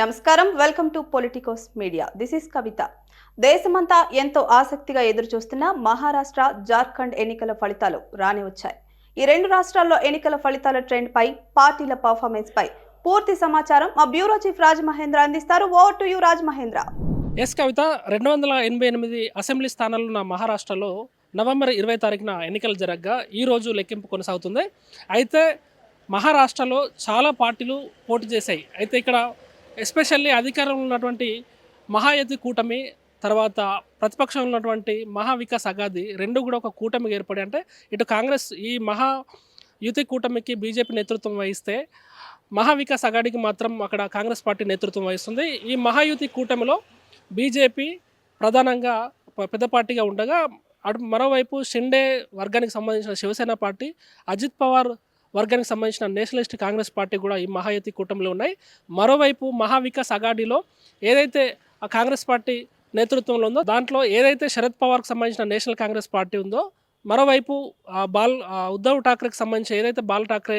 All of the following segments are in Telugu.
నమస్కారం. Welcome to politicos media. This is Kavitha. దేశమంతా ఎంతో ఆసక్తిగా ఎదురుచూస్తున్న మహారాష్ట్ర జార్ఖండ్ ఎన్నికల ఫలితాలు రాని వచ్చాయి. ఈ రెండు రాష్ట్రాల్లో ఎన్నికల ఫలితాల ట్రెండ్ పై పార్టీల పర్ఫార్మెన్స్ పై పూర్తి సమాచారం మా బ్యూరో చీఫ్ రాజ్ మహేంద్ర అందిస్తారు. Over to you Raj Mahendra yes Kavitha. రెండు వందల ఎనభై ఎనిమిది అసెంబ్లీ స్థానాలు ఉన్న మహారాష్ట్రలో నవంబర్ ఇరవై తారీఖున ఎన్నికలు జరగగా రోజు లెక్కింపు కొనసాగుతుంది. అయితే మహారాష్ట్రలో చాలా పార్టీలు పోటీ చేశాయి. అయితే ఇక్కడ ఎస్పెషల్లీ అధికారంలో ఉన్నటువంటి మహాయతి కూటమి తర్వాత ప్రతిపక్షంలో ఉన్నటువంటి మహావికాస్ అగాది రెండు కూడా ఒక కూటమిగా ఏర్పడి అంటే ఇటు కాంగ్రెస్ ఈ మహా యుతి కూటమికి బీజేపీ నేతృత్వం వహిస్తే మహావికాస్ అగాడికి మాత్రం అక్కడ కాంగ్రెస్ పార్టీ నేతృత్వం వహిస్తుంది. ఈ మహాయుతి కూటమిలో బీజేపీ ప్రధానంగా పెద్ద పార్టీగా ఉండగా అటు మరోవైపు షిండే వర్గానికి సంబంధించిన శివసేన పార్టీ అజిత్ పవార్ వర్గానికి సంబంధించిన నేషనలిస్ట్ కాంగ్రెస్ పార్టీ కూడా ఈ మహాయతి కూటమిలో ఉన్నాయి. మరోవైపు మహావికాస్ అగాడిలో ఏదైతే ఆ కాంగ్రెస్ పార్టీ నేతృత్వంలో ఉందో దాంట్లో ఏదైతే శరద్ పవార్కి సంబంధించిన నేషనల్ కాంగ్రెస్ పార్టీ ఉందో మరోవైపు బాల్ ఉద్ధవ్ ఠాక్రేకి సంబంధించి ఏదైతే బాల్ ఠాక్రే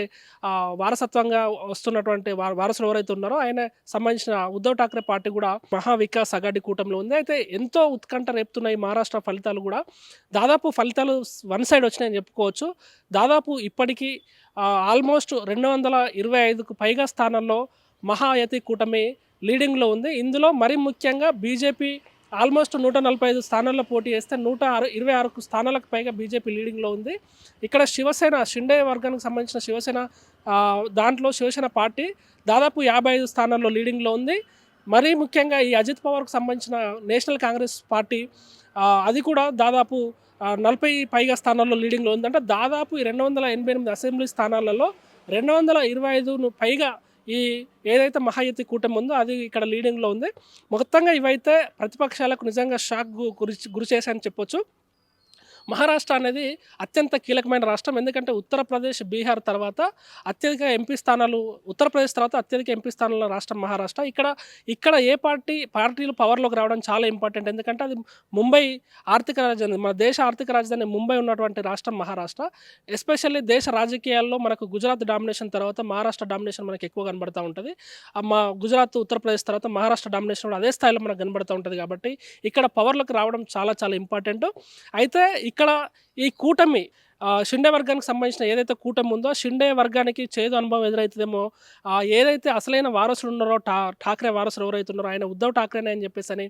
వారసత్వంగా వస్తున్నటువంటి వారసులు ఎవరైతే ఉన్నారో ఆయన సంబంధించిన ఉద్ధవ్ ఠాక్రే పార్టీ కూడా మహావికాస్ అగాడి కూటమిలో ఉంది. అయితే ఎంతో ఉత్కంఠ రేపుతున్నాయి ఈ మహారాష్ట్ర ఫలితాలు కూడా. దాదాపు ఫలితాలు వన్ సైడ్ వచ్చినాయని చెప్పుకోవచ్చు. దాదాపు ఇప్పటికీ ఆల్మోస్ట్ రెండు వందల ఇరవై ఐదుకు పైగా స్థానాల్లో మహాయతి కూటమి లీడింగ్లో ఉంది. ఇందులో మరి ముఖ్యంగా బీజేపీ ఆల్మోస్ట్ నూట నలభై ఐదు స్థానాల్లో పోటీ చేస్తే నూట ఆరు ఇరవై ఆరు స్థానాలకు పైగా బీజేపీ లీడింగ్లో ఉంది. ఇక్కడ శివసేన షిండే వర్గానికి సంబంధించిన శివసేన దాంట్లో శివసేన పార్టీ దాదాపు యాభై ఐదు స్థానాల్లో లీడింగ్లో ఉంది. మరీ ముఖ్యంగా ఈ అజిత్ పవార్కు సంబంధించిన నేషనల్ కాంగ్రెస్ పార్టీ అది కూడా దాదాపు నలభై పైగా స్థానాల్లో లీడింగ్లో ఉంది. అంటే దాదాపు రెండు వందల ఎనభై ఎనిమిది అసెంబ్లీ స్థానాలలో రెండు వందల ఇరవై ఐదును పైగా ఈ ఏదైతే మహాయుతి కూటమి ఉందో అది ఇక్కడ లీడింగ్లో ఉంది. మొత్తంగా ఇవైతే ప్రతిపక్షాలకు నిజంగా షాక్ గురి గురి చేశాయని చెప్పొచ్చు. మహారాష్ట్ర అనేది అత్యంత కీలకమైన రాష్ట్రం. ఎందుకంటే ఉత్తరప్రదేశ్ బీహార్ తర్వాత అత్యధిక ఎంపీ స్థానాలు ఉత్తరప్రదేశ్ తర్వాత అత్యధిక ఎంపీ స్థానాల రాష్ట్రం మహారాష్ట్ర. ఇక్కడ ఇక్కడ ఏ పార్టీ పార్టీలు పవర్లోకి రావడం చాలా ఇంపార్టెంట్. ఎందుకంటే అది ముంబై ఆర్థిక రాజధాని మన దేశ ఆర్థిక రాజధాని ముంబై ఉన్నటువంటి రాష్ట్రం మహారాష్ట్ర. ఎస్పెషల్లీ దేశ రాజకీయాల్లో మనకు గుజరాత్ డామినేషన్ తర్వాత మహారాష్ట్ర డామినేషన్ మనకు ఎక్కువ కనబడుతూ ఉంటుంది. మా గుజరాత్ ఉత్తరప్రదేశ్ తర్వాత మహారాష్ట్ర డామినేషన్ కూడా అదే స్థాయిలో మనకు కనబడుతూ ఉంటుంది కాబట్టి ఇక్కడ పవర్లోకి రావడం చాలా చాలా ఇంపార్టెంట్. అయితే ఇక్కడ ఈ కూటమి షిండే వర్గానికి సంబంధించిన ఏదైతే కూటమి ఉందో షిండే వర్గానికి చేదు అనుభవం ఎదురైతుందేమో ఏదైతే అసలైన వారసులు ఉన్నారో టా ఠాక్రే వారసులు ఎవరైతున్నారో ఆయన ఉద్ధవ్ ఠాక్రేనే అని చెప్పేసి అని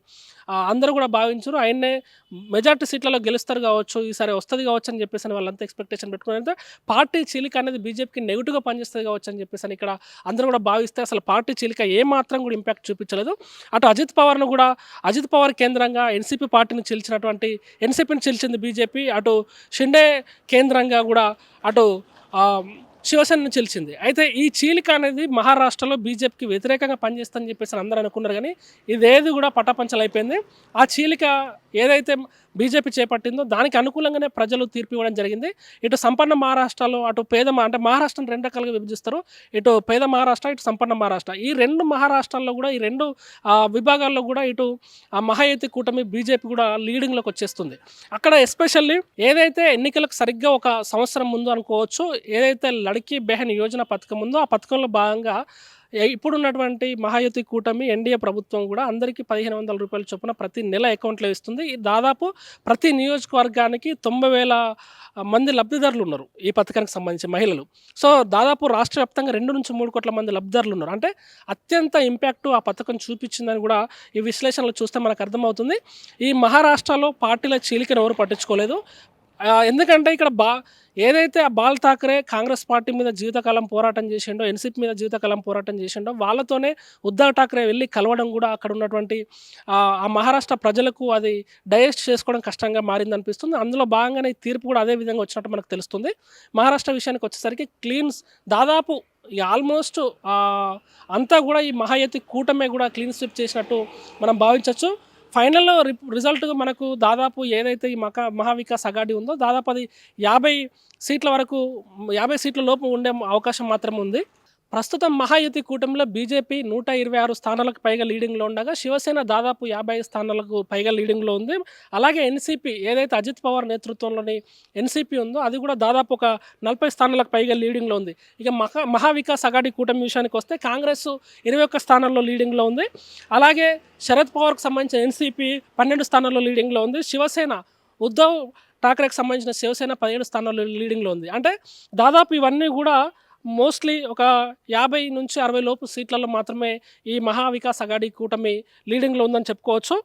అందరూ కూడా భావించారు. ఆయన్నే మెజార్టీ సీట్లలో గెలుస్తారు కావచ్చు ఈసారి వస్తుంది కావచ్చు అని చెప్పేసి అని వాళ్ళంతా ఎక్స్పెక్టేషన్ పెట్టుకున్నారంటే పార్టీ చీలిక అనేది బీజేపీకి నెగిటివ్గా పనిచేస్తుంది కావచ్చు అని చెప్పేసి అని ఇక్కడ అందరూ కూడా భావిస్తే అసలు పార్టీ చీలిక ఏ మాత్రం కూడా ఇంపాక్ట్ చూపించలేదు. అటు అజిత్ పవార్ను కూడా అజిత్ పవార్ కేంద్రంగా ఎన్సీపీ పార్టీని చీల్చినటువంటి ఎన్సీపీని చీల్చింది బీజేపీ. అటు షిండే కేంద్రంగా కూడా అటు ఆ, శివసేనను చీల్చింది. అయితే ఈ చీలిక అనేది మహారాష్ట్రలో బీజేపీకి వ్యతిరేకంగా పనిచేస్తుందని చెప్పేసి అందరూ అనుకున్నారు కానీ ఇదేది కూడా పటాపంచలైపోయింది. ఆ చీలిక ఏదైతే బీజేపీ చేపట్టిందో దానికి అనుకూలంగానే ప్రజలు తీర్పు ఇవ్వడం జరిగింది. ఇటు సంపన్న మహారాష్ట్రలో అటు పేద అంటే మహారాష్ట్రను రెండు రకాలుగా విభజిస్తారు. ఇటు పేద మహారాష్ట్ర ఇటు సంపన్న మహారాష్ట్ర. ఈ రెండు మహారాష్ట్రాల్లో కూడా ఈ రెండు విభాగాల్లో కూడా ఇటు ఆ మహాయుతి కూటమి బీజేపీ కూడా లీడింగ్లోకి వచ్చేస్తుంది. అక్కడ ఎస్పెషల్లీ ఏదైతే ఎన్నికలకు సరిగ్గా ఒక సంవత్సరం ముందు అనుకోవచ్చు ఏదైతే లడికి బెహన్ యోజన పథకం ఉందో ఆ పథకంలో భాగంగా ఇప్పుడున్నటువంటి మహాయుతి కూటమి ఎన్డీఏ ప్రభుత్వం కూడా అందరికీ పదిహేను వందల రూపాయల చొప్పున ప్రతి నెల అకౌంట్లో ఇస్తుంది. ఈ దాదాపు ప్రతి నియోజకవర్గానికి తొంభై వేల మంది లబ్ధిదారులు ఉన్నారు ఈ పథకానికి సంబంధించి మహిళలు. సో దాదాపు రాష్ట్ర వ్యాప్తంగా రెండు నుంచి మూడు కోట్ల మంది లబ్ధిదారులు ఉన్నారు. అంటే అత్యంత ఇంపాక్ట్ ఆ పథకం చూపించిందని కూడా ఈ విశ్లేషణలు చూస్తే మనకు అర్థమవుతుంది. ఈ మహారాష్ట్రలో పార్టీల చీలికను ఎవరు పట్టించుకోలేదు. ఎందుకంటే ఇక్కడ బా ఏదైతే ఆ బాల్ ఠాకరే కాంగ్రెస్ పార్టీ మీద జీవితకాలం పోరాటం చేసిండో ఎన్సీపీ మీద జీవితకాలం పోరాటం చేసిండో వాళ్ళతోనే ఉద్ధవ్ ఠాకరే వెళ్ళి కలవడం కూడా అక్కడ ఉన్నటువంటి ఆ మహారాష్ట్ర ప్రజలకు అది డైజెస్ట్ చేసుకోవడం కష్టంగా మారింది అనిపిస్తుంది అందులో భాగంగానే ఈ తీర్పు కూడా అదే విధంగా వచ్చినట్టు మనకు తెలుస్తుంది. మహారాష్ట్ర విషయానికి వచ్చేసరికి క్లీన్స్ దాదాపు ఈ ఆల్మోస్ట్ అంతా కూడా ఈ మహాయతి కూటమే కూడా క్లీన్ స్విప్ చేసినట్టు మనం భావించవచ్చు ఫైనల్లో రిజల్ట్ మనకు దాదాపు ఏదైతే ఈ మకా మహావికాస్ అగాడి ఉందో దాదాపు అది యాభై సీట్ల వరకు యాభై సీట్ల లోపు ఉండే అవకాశం మాత్రం ఉంది ప్రస్తుతం మహాయుతి కూటమిలో బీజేపీ నూట ఇరవై ఆరు స్థానాలకు పైగా లీడింగ్లో ఉండగా శివసేన దాదాపు యాభై స్థానాలకు పైగా లీడింగ్లో ఉంది. అలాగే ఎన్సీపీ ఏదైతే అజిత్ పవార్ నేతృత్వంలోని ఎన్సీపీ ఉందో అది కూడా దాదాపు ఒక నలభై స్థానాలకు పైగా లీడింగ్లో ఉంది. ఇక మహా మహావికాస్ అగాడి కూటమి విషయానికి వస్తే కాంగ్రెస్ ఇరవై ఒక్క స్థానాల్లో లీడింగ్లో ఉంది. అలాగే శరద్ పవార్కు సంబంధించిన ఎన్సీపీ పన్నెండు స్థానాల్లో లీడింగ్లో ఉంది. శివసేన ఉద్ధవ్ ఠాక్రేకి సంబంధించిన శివసేన పదిహేడు స్థానాల్లో లీడింగ్లో ఉంది. అంటే దాదాపు ఇవన్నీ కూడా మోస్ట్లీ ఒక యాభై నుంచి అరవై లోపు సీట్లలో మాత్రమే ఈ మహావికాస్ అగాడి కూటమి లీడింగ్లో ఉందని చెప్పుకోవచ్చు.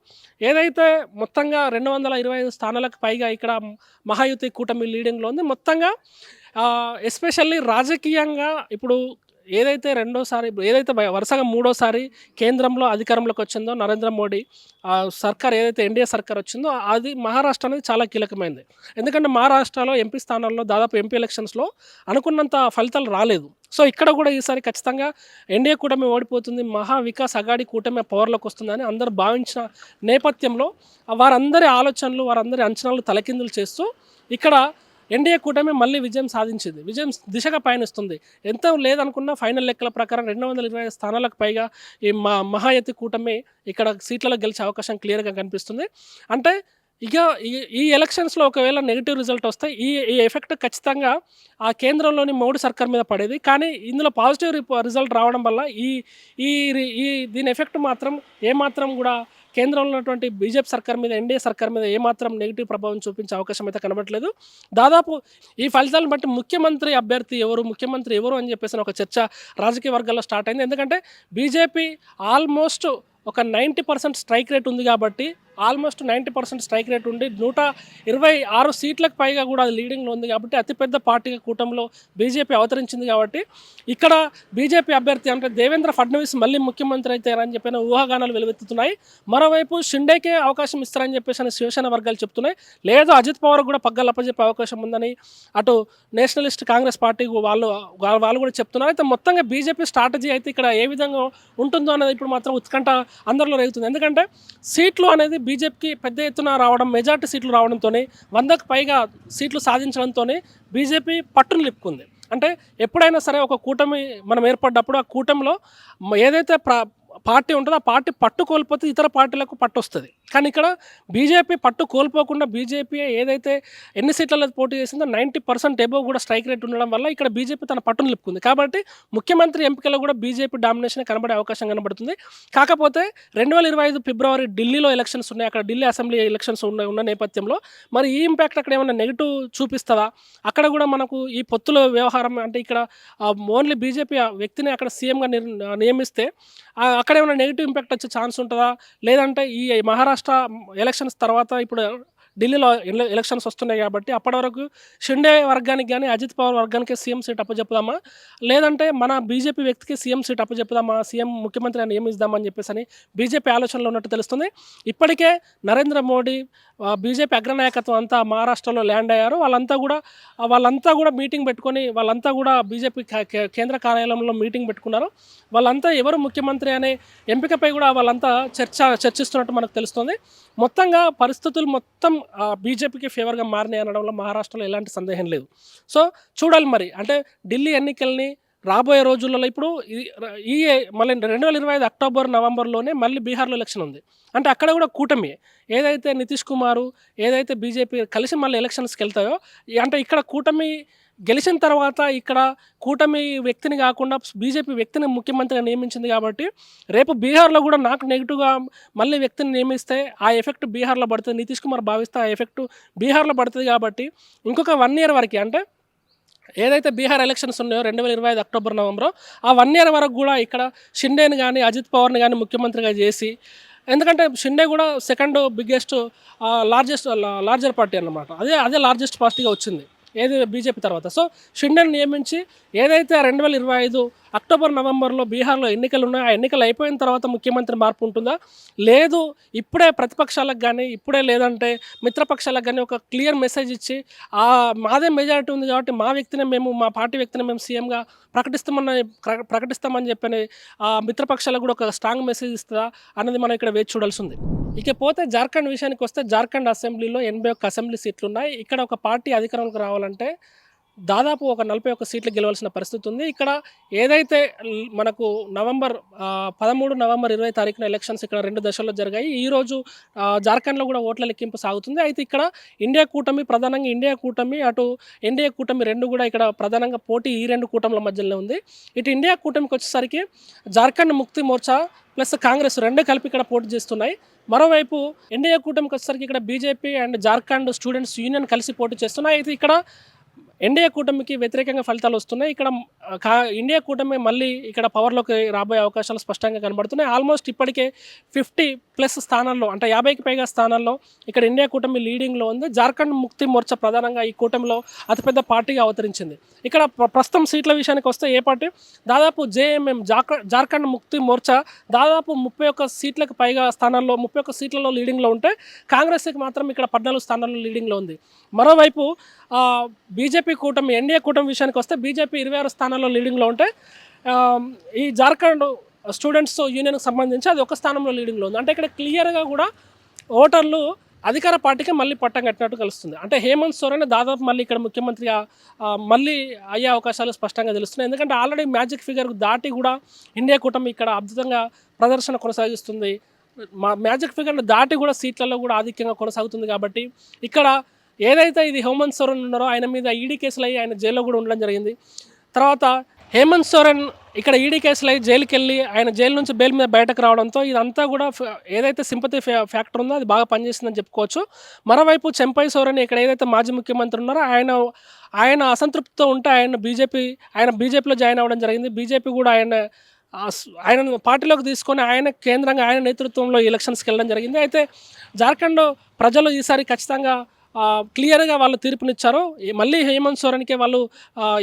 ఏదైతే మొత్తంగా రెండు వందల ఇరవై ఐదు స్థానాలకు పైగా ఇక్కడ మహాయుతి కూటమి లీడింగ్లో ఉంది మొత్తంగా ఎస్పెషల్లీ రాజకీయంగా ఇప్పుడు ఏదైతే రెండోసారి ఏదైతే వరుసగా మూడోసారి కేంద్రంలో అధికారంలోకి వచ్చిందో నరేంద్ర మోడీ సర్కార్ ఏదైతే ఎన్డీఏ సర్కార్ వచ్చిందో అది మహారాష్ట్ర అనేది చాలా కీలకమైంది. ఎందుకంటే మహారాష్ట్రలో ఎంపీ స్థానాల్లో దాదాపు ఎంపీ ఎలక్షన్స్లో అనుకున్నంత ఫలితాలు రాలేదు. సో ఇక్కడ కూడా ఈసారి ఖచ్చితంగా ఎన్డీఏ కూటమి ఓడిపోతుంది మహా వికాస్ అగాడి కూటమి పవర్లోకి వస్తుందని అందరూ భావించిన నేపథ్యంలో వారందరి ఆలోచనలు వారందరి అంచనాలు తలకిందులు చేస్తూ ఇక్కడ ఎన్డీఏ కూటమి మళ్ళీ విజయం సాధించింది. విజయం దిశగా పయనిస్తుంది. ఎంత లేదనుకున్నా ఫైనల్ లెక్కల ప్రకారం రెండు వందల ఇరవై ఐదు స్థానాలకు పైగా ఈ మా మహాయతి కూటమి ఇక్కడ సీట్లలో గెలిచే అవకాశం క్లియర్గా కనిపిస్తుంది. అంటే ఇక ఈ- ఈ ఎలక్షన్స్లో ఒకవేళ నెగిటివ్ రిజల్ట్ వస్తే ఈ ఈ ఎఫెక్ట్ ఖచ్చితంగా ఆ కేంద్రంలోని మోడీ సర్కార్ మీద పడేది. కానీ ఇందులో పాజిటివ్ రిజల్ట్ రావడం వల్ల ఈ ఈ రి- ఈ దీని ఎఫెక్ట్ మాత్రం ఏమాత్రం కూడా కేంద్రంలో ఉన్నటువంటి బీజేపీ సర్కార్ మీద ఎన్డీఏ సర్కార్ మీద ఏమాత్రం నెగిటివ్ ప్రభావం చూపించే అవకాశం అయితే కనబడలేదు దాదాపు ఈ ఫలితాలను బట్టి ముఖ్యమంత్రి అభ్యర్థి ఎవరు ముఖ్యమంత్రి ఎవరు అని చెప్పేసి ఒక చర్చ రాజకీయ వర్గాల్లో స్టార్ట్ అయింది. ఎందుకంటే బీజేపీ ఆల్మోస్ట్ ఒక నైంటీ పర్సెంట్ స్ట్రైక్ రేట్ ఉంది కాబట్టి almost ninety percent strike rate ఉండి నూట ఇరవై ఆరు సీట్లకు పైగా కూడా అది లీడింగ్లో ఉంది కాబట్టి అతిపెద్ద పార్టీగా కూటమిలో బీజేపీ అవతరించింది కాబట్టి ఇక్కడ బీజేపీ అభ్యర్థి అంటే దేవేంద్ర ఫడ్నవీస్ మళ్ళీ ముఖ్యమంత్రి అవుతారని చెప్పిన ఊహాగానాలు వెలువెత్తుతున్నాయి. మరోవైపు షిండేకే అవకాశం ఇస్తారని చెప్పేసి అని శివసేన వర్గాలు చెప్తున్నాయి. లేదు అజిత్ పవార్ కూడా పగ్గాలు అప్పచెప్పే అవకాశం ఉందని అటు నేషనలిస్ట్ కాంగ్రెస్ పార్టీ వాళ్ళు వాళ్ళు కూడా చెప్తున్నారు. అయితే మొత్తంగా బీజేపీ స్ట్రాటజీ అయితే ఇక్కడ ఏ విధంగా ఉంటుందో అనేది ఇప్పుడు మాత్రం ఉత్కంఠ అందరిలో రేగుతుంది. ఎందుకంటే సీట్లు అనేది బీజేపీకి పెద్ద ఎత్తున రావడం మెజార్టీ సీట్లు రావడంతోనే వందకు పైగా సీట్లు సాధించడంతో బీజేపీ పట్టును లిప్పుకుంది అంటే ఎప్పుడైనా సరే ఒక కూటమి మనం ఏర్పడ్డప్పుడు ఆ కూటమిలో ఏదైతే పార్టీ ఉంటుందో ఆ పార్టీ పట్టు కోల్పోతే ఇతర పార్టీలకు పట్టు వస్తుంది కానీ ఇక్కడ బీజేపీ పట్టు కోల్పోకుండా బీజేపీ ఏదైతే ఎన్ని సీట్లలో పోటీ చేసిందో నైంటీ పర్సెంట్ ఎబో కూడా స్ట్రైక్ రేట్ ఉండడం వల్ల ఇక్కడ బీజేపీ తన పట్టును నిలుపుకుంది. కాబట్టి ముఖ్యమంత్రి ఎంపికలో కూడా బీజేపీ డామినేషన్ కనబడే అవకాశం కనబడుతుంది. కాకపోతే రెండు వేల ఇరవై ఐదు ఫిబ్రవరి ఢిల్లీలో ఎలక్షన్స్ ఉన్నాయి. అక్కడ ఢిల్లీ అసెంబ్లీ ఎలక్షన్స్ ఉన్న ఉన్న నేపథ్యంలో మరి ఈ ఇంపాక్ట్ అక్కడ ఏమైనా నెగిటివ్ చూపిస్తుందా అక్కడ కూడా మనకు ఈ పొత్తుల వ్యవహారం అంటే ఇక్కడ ఓన్లీ బీజేపీ వ్యక్తిని అక్కడ సీఎంగా నియమిస్తే అక్కడ ఏమైనా నెగిటివ్ ఇంపాక్ట్ వచ్చే ఛాన్స్ ఉంటుందా? లేదంటే ఈ మహారాష్ట్ర ఎలక్షన్స్ తర్వాత ఇప్పుడు ఢిల్లీలో ఎలక్షన్స్ వస్తున్నాయి కాబట్టి అప్పటి వరకు షిండే వర్గానికి కానీ అజిత్ పవార్ వర్గానికి సీఎం సీట్ అప్పచెప్పుదామా లేదంటే మన బీజేపీ వ్యక్తికి సీఎం సీట్ అప్పచెప్పుదామా సీఎం ముఖ్యమంత్రి అని నియమిస్తామని చెప్పేసి అని బీజేపీ ఆలోచనలో ఉన్నట్టు తెలుస్తుంది. ఇప్పటికే నరేంద్ర మోడీ బీజేపీ అగ్రనాయకత్వం అంతా మహారాష్ట్రలో ల్యాండ్ అయ్యారు. వాళ్ళంతా కూడా వాళ్ళంతా కూడా మీటింగ్ పెట్టుకొని వాళ్ళంతా కూడా బీజేపీ కే- కేంద్ర కార్యాలయంలో మీటింగ్ పెట్టుకున్నారు. వాళ్ళంతా ఎవరు ముఖ్యమంత్రి అనే ఎంపికపై కూడా వాళ్ళంతా చర్చ చర్చిస్తున్నట్టు మనకు తెలుస్తుంది. మొత్తంగా పరిస్థితులు మొత్తం బీజేపీకి ఫేవర్గా మారినాయి అనడంలో మహారాష్ట్రలో ఎలాంటి సందేహం లేదు. సో చూడాలి మరి. అంటే ఢిల్లీ ఎన్నికల్ని రాబోయే రోజులలో ఇప్పుడు ఈ ఈ మళ్ళీ రెండు వేల ఇరవై ఐదు అక్టోబర్ నవంబర్లోనే మళ్ళీ బీహార్లో ఎలక్షన్ ఉంది. అంటే అక్కడ కూడా కూటమి. ఏదైతే నితీష్ కుమారు ఏదైతే బీజేపీ కలిసి మళ్ళీ ఎలక్షన్స్కి వెళ్తాయో అంటే ఇక్కడ కూటమి గెలిచిన తర్వాత ఇక్కడ కూటమి వ్యక్తిని కాకుండా బీజేపీ వ్యక్తిని ముఖ్యమంత్రిగా నియమించింది కాబట్టి రేపు బీహార్లో కూడా నాకు నెగిటివ్గా మళ్ళీ వ్యక్తిని నియమిస్తే ఆ ఎఫెక్ట్ బీహార్లో పడుతుంది. నితీష్ కుమార్ భావిస్తే ఆ ఎఫెక్ట్ బీహార్లో పడుతుంది కాబట్టి ఇంకొక వన్ ఇయర్ వరకు అంటే ఏదైతే బీహార్ ఎలక్షన్స్ ఉన్నాయో రెండు వేల ఇరవై ఐదు అక్టోబర్ నవంబర్ ఆ వన్ ఇయర్ వరకు కూడా ఇక్కడ షిండేని కానీ అజిత్ పవార్ని కానీ ముఖ్యమంత్రిగా చేసి ఎందుకంటే షిండే కూడా second biggest largest larger party అన్నమాట. అదే అదే లార్జెస్ట్ పార్టీగా వచ్చింది. ఏది బీజేపీ తర్వాత? సో షిండేని నియమించి ఏదైతే రెండు వేల ఇరవై ఐదు అక్టోబర్ నవంబర్లో బీహార్లో ఎన్నికలు ఉన్నాయో ఆ ఎన్నికలు అయిపోయిన తర్వాత ముఖ్యమంత్రి మార్పు ఉంటుందా? లేదు ఇప్పుడే ప్రతిపక్షాలకు కానీ ఇప్పుడే లేదంటే మిత్రపక్షాలకు కానీ ఒక క్లియర్ మెసేజ్ ఇచ్చి ఆ మాదే మెజారిటీ ఉంది కాబట్టి మా వ్యక్తిని మేము మా పార్టీ వ్యక్తిని మేము సీఎంగా ప్రకటిస్తామని ప్రకటిస్తామని చెప్పని ఆ మిత్రపక్షాలకు కూడా ఒక స్ట్రాంగ్ మెసేజ్ ఇస్తుందా? అన్నది మనం ఇక్కడ వేచి చూడాల్సి ఉంది. ఇకపోతే జార్ఖండ్ విషయానికి వస్తే జార్ఖండ్ అసెంబ్లీలో ఎనభై ఒక్క అసెంబ్లీ సీట్లు ఉన్నాయి ఇక్కడ ఒక పార్టీ అధికారంలోకి రావాలంటే దాదాపు ఒక నలభై ఒక్క సీట్లు గెలవాల్సిన పరిస్థితి ఉంది. ఇక్కడ ఏదైతే మనకు నవంబర్ పదమూడు నవంబర్ ఇరవై తారీఖున ఎలక్షన్స్ ఇక్కడ రెండు దశల్లో జరిగాయి. ఈరోజు జార్ఖండ్లో కూడా ఓట్ల లెక్కింపు సాగుతుంది. అయితే ఇక్కడ ఇండియా కూటమి ప్రధానంగా ఇండియా కూటమి అటు ఎన్డీఏ కూటమి రెండు కూడా ఇక్కడ ప్రధానంగా పోటీ ఈ రెండు కూటముల మధ్యలో ఉంది. ఇటు ఇండియా కూటమికి వచ్చేసరికి జార్ఖండ్ ముక్తి మోర్చా ప్లస్ కాంగ్రెస్ రెండు కలిపి ఇక్కడ పోటీ చేస్తున్నాయి. మరోవైపు ఎన్డీఏ కూటమికి వచ్చేసరికి ఇక్కడ BJP and Jharkhand students union కలిసి పోటీ చేస్తున్నాయి. అయితే ఇక్కడ ఎన్డీఏ కూటమికి వ్యతిరేకంగా ఫలితాలు వస్తున్నాయి. ఇక్కడ కా ఇండియా కూటమి మళ్ళీ ఇక్కడ పవర్లోకి రాబోయే అవకాశాలు స్పష్టంగా కనబడుతున్నాయి. ఆల్మోస్ట్ ఇప్పటికే ఫిఫ్టీ ప్లస్ స్థానాల్లో అంటే యాభైకి పైగా స్థానాల్లో ఇక్కడ ఇండియా కూటమి లీడింగ్లో ఉంది. జార్ఖండ్ ముక్తి మోర్చా ప్రధానంగా ఈ కూటమిలో అతిపెద్ద పార్టీగా అవతరించింది. ఇక్కడ ప్రస్తుతం సీట్ల విషయానికి వస్తే ఏ పార్టీ? దాదాపు జేఎంఎం జార్ఖండ్ ముక్తి మోర్చా దాదాపు ముప్పై ఒక్క సీట్లకు పైగా స్థానాల్లో ముప్పై ఒక్క సీట్లలో లీడింగ్లో ఉంటే కాంగ్రెస్కి మాత్రం ఇక్కడ పద్నాలుగు స్థానాల్లో లీడింగ్లో ఉంది. మరోవైపు బీజేపీ బీజేపీ కూటమి ఎన్డీఏ కూటమి విషయానికి వస్తే బీజేపీ ఇరవై ఆరు స్థానాల్లో లీడింగ్లో ఉంటే ఈ జార్ఖండ్ స్టూడెంట్స్ యూనియన్కి సంబంధించి అది ఒక స్థానంలో లీడింగ్లో ఉంది. అంటే ఇక్కడ క్లియర్గా కూడా ఓటర్లు అధికార పార్టీకి మళ్ళీ పట్టం కట్టినట్టు కలుస్తుంది. అంటే హేమంత్ సోరెన్ దాదాపు మళ్ళీ ఇక్కడ ముఖ్యమంత్రిగా మళ్ళీ అయ్యే అవకాశాలు స్పష్టంగా తెలుస్తున్నాయి. ఎందుకంటే ఆల్రెడీ మ్యాజిక్ ఫిగర్ దాటి కూడా ఇండియా కూటమి ఇక్కడ అద్భుతంగా ప్రదర్శన కొనసాగిస్తుంది. మా మ్యాజిక్ ఫిగర్ను దాటి కూడా సీట్లలో కూడా ఆధిక్యంగా కొనసాగుతుంది కాబట్టి ఇక్కడ ఏదైతే ఇది హేమంత్ సోరెన్ ఉన్నారో ఆయన మీద ఈడీ కేసులు అయ్యి ఆయన జైల్లో కూడా ఉండడం జరిగింది. తర్వాత హేమంత్ సోరెన్ ఇక్కడ ఈడీ కేసులు అయ్యి జైలుకి వెళ్ళి ఆయన జైలు నుంచి బెయిల్ మీద బయటకు రావడంతో ఇదంతా కూడా ఏదైతే సింపతి ఫ్యాక్టర్ ఉందో అది బాగా పనిచేస్తుందని చెప్పుకోవచ్చు. మరోవైపు చెంపై సోరెన్ ఇక్కడ ఏదైతే మాజీ ముఖ్యమంత్రి ఉన్నారో ఆయన ఆయన అసంతృప్తితో ఉంటే ఆయన బీజేపీ ఆయన బీజేపీలో జాయిన్ అవ్వడం జరిగింది. బీజేపీ కూడా ఆయన ఆయన పార్టీలోకి తీసుకొని ఆయన కేంద్రంగా ఆయన నేతృత్వంలో ఎలక్షన్స్కి వెళ్ళడం జరిగింది. అయితే జార్ఖండ్ ప్రజలు ఈసారి ఖచ్చితంగా క్లియర్గా వాళ్ళు తీర్పునిచ్చారు మళ్ళీ హేమంత్ సోరెన్కే వాళ్ళు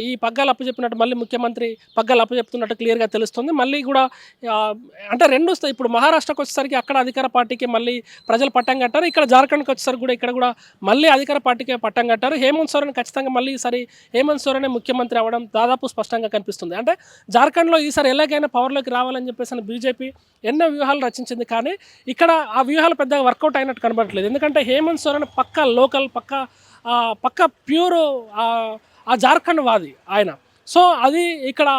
ఈ పగ్గాలు అప్పచెప్పినట్టు మళ్ళీ ముఖ్యమంత్రి పగ్గాలు అప్పచెప్తున్నట్టు క్లియర్గా తెలుస్తుంది. మళ్ళీ కూడా అంటే రెండు ఇప్పుడు మహారాష్ట్రకు వచ్చేసరికి అక్కడ అధికార పార్టీకి మళ్ళీ ప్రజలు పట్టం కట్టారు. ఇక్కడ జార్ఖండ్కి వచ్చేసరికి కూడా ఇక్కడ కూడా మళ్ళీ అధికార పార్టీకే పట్టం కట్టారు. హేమంత్ సోరెన్ ఖచ్చితంగా మళ్ళీ ఈసారి హేమంత్ సోరెనే ముఖ్యమంత్రి అవ్వడం దాదాపు స్పష్టంగా కనిపిస్తుంది. అంటే జార్ఖండ్లో ఈసారి ఎలాగైనా పవర్లోకి రావాలని చెప్పేసి బీజేపీ ఎన్నో వ్యూహాలు రచించింది కానీ ఇక్కడ ఆ వ్యూహాలు పెద్దగా వర్కౌట్ అయినట్టు కనబడట్లేదు. ఎందుకంటే హేమంత్ సోరెన్ పక్క లోకల్ పక్క పక్క ప్యూర్ ఆ జార్ఖండ్ వాది ఆయన. సో అది ఇక్కడ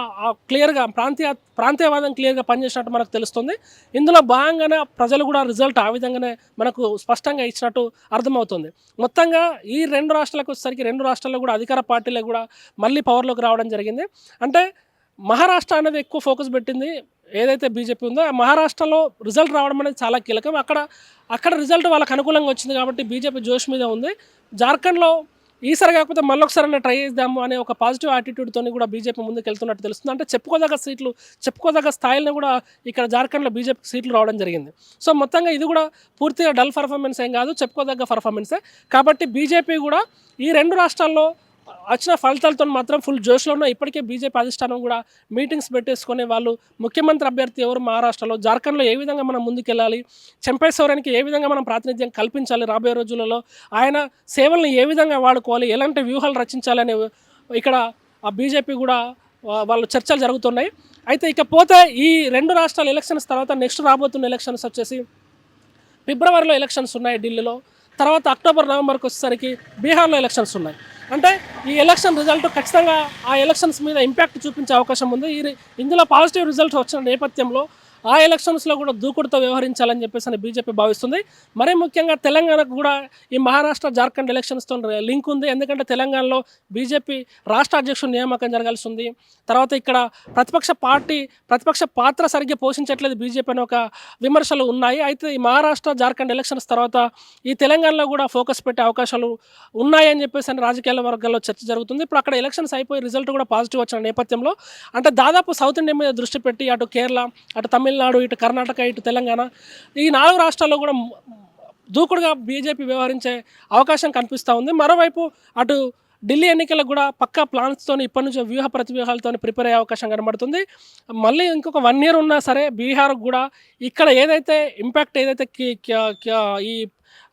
క్లియర్గా ప్రాంతీయ ప్రాంతీయవాదం క్లియర్గా పనిచేసినట్టు మనకు తెలుస్తుంది. ఇందులో భాగంగానే ప్రజలు కూడా రిజల్ట్ ఆ విధంగానే మనకు స్పష్టంగా ఇచ్చినట్టు అర్థమవుతుంది. మొత్తంగా ఈ రెండు రాష్ట్రాలకు వచ్చేసరికి రెండు రాష్ట్రాల్లో కూడా అధికార పార్టీలకు కూడా మళ్ళీ పవర్లోకి రావడం జరిగింది. అంటే మహారాష్ట్ర అనేది ఎక్కువ ఫోకస్ పెట్టింది. ఏదైతే బీజేపీ ఉందో ఆ మహారాష్ట్రలో రిజల్ట్ రావడం అనేది చాలా కీలకం. అక్కడ అక్కడ రిజల్ట్ వాళ్ళకి అనుకూలంగా వచ్చింది కాబట్టి బీజేపీ జోష్ మీద ఉంది. జార్ఖండ్లో ఈసారి కాకపోతే మళ్ళొకసారి ట్రై చేద్దాము అనే ఒక పాజిటివ్ యాటిట్యూడ్తో కూడా బీజేపీ ముందుకు వెళ్తున్నట్టు తెలుస్తుంది. అంటే చెప్పుకోదగ్గ సీట్లు చెప్పుకోదగ్గ స్థాయిలను కూడా ఇక్కడ జార్ఖండ్లో బీజేపీ సీట్లు రావడం జరిగింది. సో మొత్తంగా ఇది కూడా పూర్తిగా డల్ పర్ఫార్మెన్స్ ఏం కాదు చెప్పుకోదగ్గ పర్ఫార్మెన్సే. కాబట్టి బీజేపీ కూడా ఈ రెండు రాష్ట్రాల్లో వచ్చిన ఫలితాలతో మాత్రం ఫుల్ జోష్లో ఉన్న. ఇప్పటికే బీజేపీ అధిష్టానం కూడా మీటింగ్స్ పెట్టేసుకొని వాళ్ళు ముఖ్యమంత్రి అభ్యర్థి ఎవరు మహారాష్ట్రలో జార్ఖండ్లో ఏ విధంగా మనం ముందుకెళ్ళాలి చెంపై సౌరానికి ఏ విధంగా మనం ప్రాతినిధ్యం కల్పించాలి రాబోయే రోజులలో ఆయన సేవలను ఏ విధంగా వాడుకోవాలి ఎలాంటి వ్యూహాలు రచించాలని ఇక్కడ ఆ బీజేపీ కూడా వాళ్ళు చర్చలు జరుగుతున్నాయి. అయితే ఇకపోతే ఈ రెండు రాష్ట్రాల ఎలక్షన్స్ తర్వాత నెక్స్ట్ రాబోతున్న ఎలక్షన్స్ వచ్చేసి ఫిబ్రవరిలో ఎలక్షన్స్ ఉన్నాయి ఢిల్లీలో తర్వాత అక్టోబర్ నవంబర్కి వచ్చేసరికి బీహార్లో ఎలక్షన్స్ ఉన్నాయి. అంటే ఈ ఎలక్షన్ రిజల్ట్ ఖచ్చితంగా ఆ ఎలక్షన్స్ మీద ఇంపాక్ట్ చూపించే అవకాశం ఉంది. ఈ ఇందులో పాజిటివ్ రిజల్ట్ వచ్చిన నేపథ్యంలో ఆ ఎలక్షన్స్లో కూడా దూకుడుతో వ్యవహరించాలని చెప్పేసి అని బీజేపీ భావిస్తుంది. మరీ ముఖ్యంగా తెలంగాణకు కూడా ఈ మహారాష్ట్ర జార్ఖండ్ ఎలక్షన్స్తో లింక్ ఉంది. ఎందుకంటే తెలంగాణలో బీజేపీ రాష్ట్ర అధ్యక్షుడు నియామకం జరగాల్సి ఉంది తర్వాత ఇక్కడ ప్రతిపక్ష పార్టీ ప్రతిపక్ష పాత్ర సరిగ్గా పోషించట్లేదు బీజేపీ అనే ఒక విమర్శలు ఉన్నాయి. అయితే ఈ మహారాష్ట్ర జార్ఖండ్ ఎలక్షన్స్ తర్వాత ఈ తెలంగాణలో కూడా ఫోకస్ పెట్టే అవకాశాలు ఉన్నాయని చెప్పేసి అని రాజకీయాల వర్గాల్లో చర్చ జరుగుతుంది. ఇప్పుడు అక్కడ ఎలక్షన్స్ అయిపోయి రిజల్ట్ కూడా పాజిటివ్ వచ్చిన నేపథ్యంలో అంటే దాదాపు సౌత్ ఇండియా మీద దృష్టి పెట్టి అటు కేరళ అటు తమిళ తమిళనాడు ఇటు కర్ణాటక ఇటు తెలంగాణ ఈ నాలుగు రాష్ట్రాల్లో కూడా దూకుడుగా బీజేపీ వ్యవహరించే అవకాశం కనిపిస్తూ ఉంది. మరోవైపు అటు ఢిల్లీ ఎన్నికలకు కూడా పక్కా ప్లాన్స్తో ఇప్పటి నుంచి వ్యూహ ప్రతివ్యూహాలతో ప్రిపేర్ అయ్యే అవకాశం కనబడుతుంది. మళ్ళీ ఇంకొక వన్ ఇయర్ ఉన్నా సరే బీహార్ కూడా ఇక్కడ ఏదైతే ఇంపాక్ట్ ఏదైతే ఈ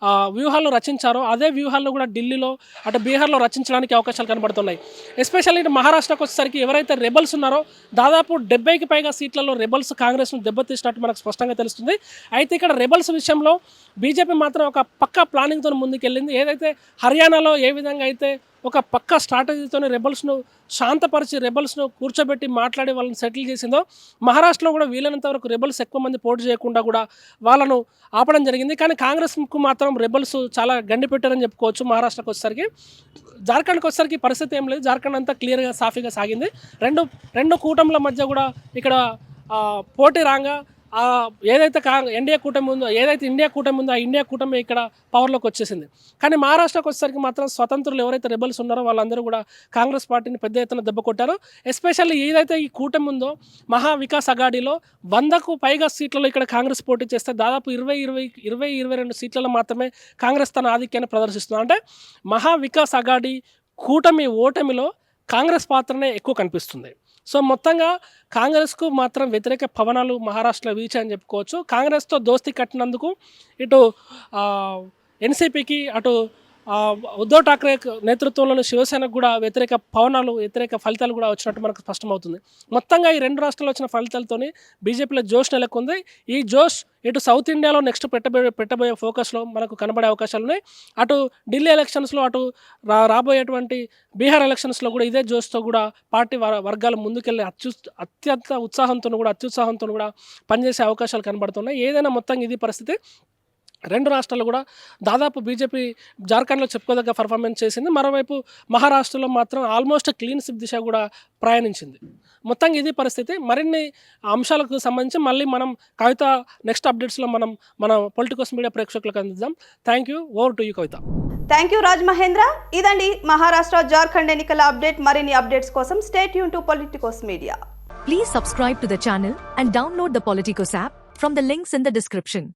ఆ, వ్యూహాలు రచించారో అదే వ్యూహాలను కూడా ఢిల్లీలో అటు బీహార్లో రచించడానికి అవకాశాలు కనబడుతున్నాయి. ఎస్పెషల్లీ ఇటు మహారాష్ట్రకు వచ్చేసరికి ఎవరైతే రెబల్స్ ఉన్నారో దాదాపు డెబ్బైకి పైగా సీట్లలో రెబల్స్ కాంగ్రెస్ను దెబ్బతీసినట్టు మనకు స్పష్టంగా తెలుస్తుంది. అయితే ఇక్కడ రెబల్స్ విషయంలో బీజేపీ మాత్రం ఒక పక్కా ప్లానింగ్తో ముందుకెళ్ళింది. ఏదైతే హర్యానాలో ఏ విధంగా అయితే ఒక పక్క స్ట్రాటజీతోనే రెబల్స్ను శాంతపరిచి రెబల్స్ను కూర్చోబెట్టి మాట్లాడి వాళ్ళని సెటిల్ చేసిందో మహారాష్ట్రలో కూడా వీలైనంత వరకు రెబల్స్ ఎక్కువ మంది పోటీ చేయకుండా కూడా వాళ్ళను ఆపడం జరిగింది. కానీ కాంగ్రెస్కు మాత్రం రెబల్స్ చాలా గండి పెట్టారని చెప్పుకోవచ్చు మహారాష్ట్రకు వచ్చేసరికి. జార్ఖండ్కి వచ్చేసరికి పరిస్థితి ఏం లేదు. జార్ఖండ్ అంతా క్లియర్గా సాఫీగా సాగింది. రెండు రెండు కూటముల మధ్య కూడా ఇక్కడ పోటీ రాగా ఏదైతే కా ఎన్డీఏ కూటమి ఉందో ఏదైతే ఇండియా కూటమి ఉందో ఆ ఇండియా కూటమి ఇక్కడ పవర్లోకి వచ్చేసింది. కానీ మహారాష్ట్రకు వచ్చేసరికి మాత్రం స్వతంత్రులు ఎవరైతే రెబల్స్ ఉన్నారో వాళ్ళందరూ కూడా కాంగ్రెస్ పార్టీని పెద్ద ఎత్తున దెబ్బ కొట్టారు. ఎస్పెషల్లీ ఏదైతే ఈ కూటమి ఉందో మహా వికాస్ అగాడిలో వందకు పైగా సీట్లలో ఇక్కడ కాంగ్రెస్ పోటీ చేస్తే దాదాపు ఇరవై ఇరవై ఇరవై ఇరవై రెండు సీట్లలో మాత్రమే కాంగ్రెస్ తన ఆధిక్యాన్ని ప్రదర్శిస్తుంది. అంటే మహావికాస్ అగాడి కూటమి ఓటమిలో కాంగ్రెస్ పాత్రనే ఎక్కువ కనిపిస్తుంది. సో మొత్తంగా కాంగ్రెస్కు మాత్రం వ్యతిరేక పవనాలు మహారాష్ట్రలో వీచాయని చెప్పుకోవచ్చు. కాంగ్రెస్తో దోస్తీ కట్టినందుకు ఇటు ఎన్సీపీకి అటు ఉద్ధవ్ ఠాక్రే నేతృత్వంలోని శివసేనకు కూడా వ్యతిరేక పవనాలు వ్యతిరేక ఫలితాలు కూడా వచ్చినట్టు మనకు స్పష్టమవుతుంది. మొత్తంగా ఈ రెండు రాష్ట్రాల్లో వచ్చిన ఫలితాలతోని బీజేపీలో జోష్ నెలకొంది. ఈ జోష్ ఇటు సౌత్ ఇండియాలో నెక్స్ట్ పెట్టబోయే పెట్టబోయే ఫోకస్లో మనకు కనబడే అవకాశాలు ఉన్నాయి. అటు ఢిల్లీ ఎలక్షన్స్లో అటు రా రాబోయేటువంటి బీహార్ ఎలక్షన్స్లో కూడా ఇదే జోష్తో కూడా పార్టీ వర్గాలు ముందుకెళ్ళి అత్యు అత్యంత ఉత్సాహంతో కూడా అత్యుత్సాహంతో కూడా పనిచేసే అవకాశాలు కనబడుతున్నాయి. ఏదైనా మొత్తంగా ఇది పరిస్థితి రెండు రాష్ట్రాలు కూడా దాదాపు బీజేపీ జార్ఖండ్లో చెప్పుకోదగ్గ పర్ఫార్మెన్స్ చేసింది. మరోవైపు మహారాష్ట్రలో మాత్రం ఆల్మోస్ట్ క్లీన్ స్విప్ దిశ కూడా ప్రయాణించింది. మొత్తంగా ఇది పరిస్థితి. మరిన్ని అంశాలకు సంబంధించి మళ్ళీ మనం కవిత నెక్స్ట్ అప్డేట్స్లో మనం మన పొలిటికోస్ మీడియా ప్రేక్షకులకు అందిద్దాం. Thank you over to you Kavitha. Thank you Raj Mahendra ఇదండి మహారాష్ట్ర జార్ఖండ్ ఎన్నికల అప్డేట్ మరిన్ని అప్డేట్స్ కోసం stay Yoon to Politicos media Please subscribe to the channel and download the Politicos app from the links in the description.